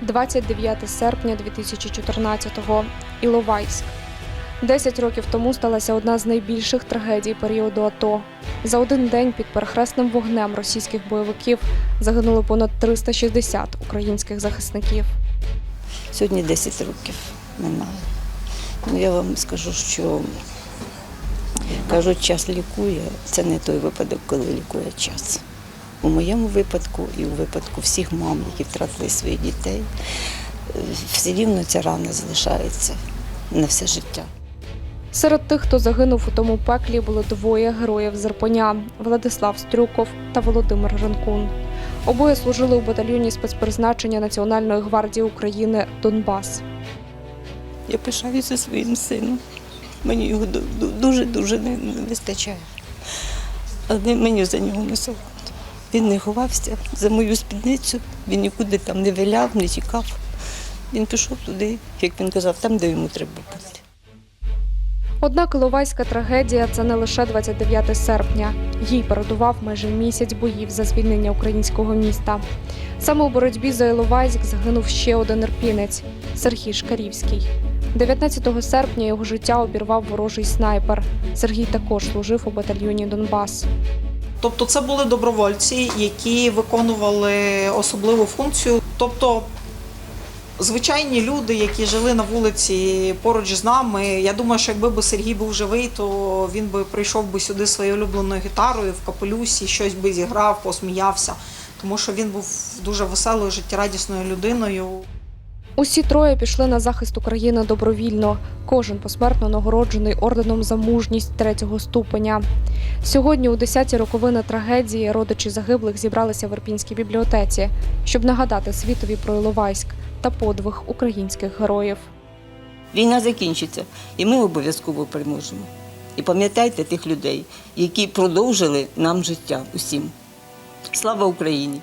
29 серпня 2014-го. Іловайськ. Десять років тому сталася одна з найбільших трагедій періоду АТО. За один день під перехресним вогнем російських бойовиків загинуло понад 360 українських захисників. Сьогодні 10 років минає. Ну, я вам скажу, що кажуть, час лікує. Це не той випадок, коли лікує час. У моєму випадку і у випадку всіх мам, які втратили своїх дітей, все рівно ця рана залишається на все життя. Серед тих, хто загинув у тому пеклі, було двоє героїв з – Владислав Стрюков та Володимир Ранкун. Обоє служили у батальйоні спецпризначення Національної гвардії України Донбас. Я пишаюся своїм сином. Мені його дуже-дуже не не вистачає. Але мені за нього не соромно. Він не ховався за мою спідницю, він нікуди там не виляв, не тікав. Він пішов туди, як він казав, там, де йому треба бути. Однак Іловайська трагедія це не лише 29 серпня. Їй передував майже місяць боїв за звільнення українського міста. Саме у боротьбі за Іловайськ загинув ще один ірпінець Сергій Шкарівський. 19 серпня його життя обірвав ворожий снайпер. Сергій також служив у батальйоні Донбас. Тобто це були добровольці, які виконували особливу функцію. Тобто звичайні люди, які жили на вулиці поруч з нами. Я думаю, що якби би Сергій був живий, то він би прийшов би сюди своєю улюбленою гітарою в капелюсі, щось би зіграв, посміявся. Тому що він був дуже веселою, життєрадісною людиною. Усі троє пішли на захист України добровільно. Кожен посмертно нагороджений орденом за мужність третього ступеня. Сьогодні, у 10-ті роковини трагедії, родичі загиблих зібралися в Ірпінській бібліотеці, щоб нагадати світові про Іловайськ та подвиг українських героїв. Війна закінчиться, і ми обов'язково переможемо. І пам'ятайте тих людей, які продовжили нам життя усім. Слава Україні!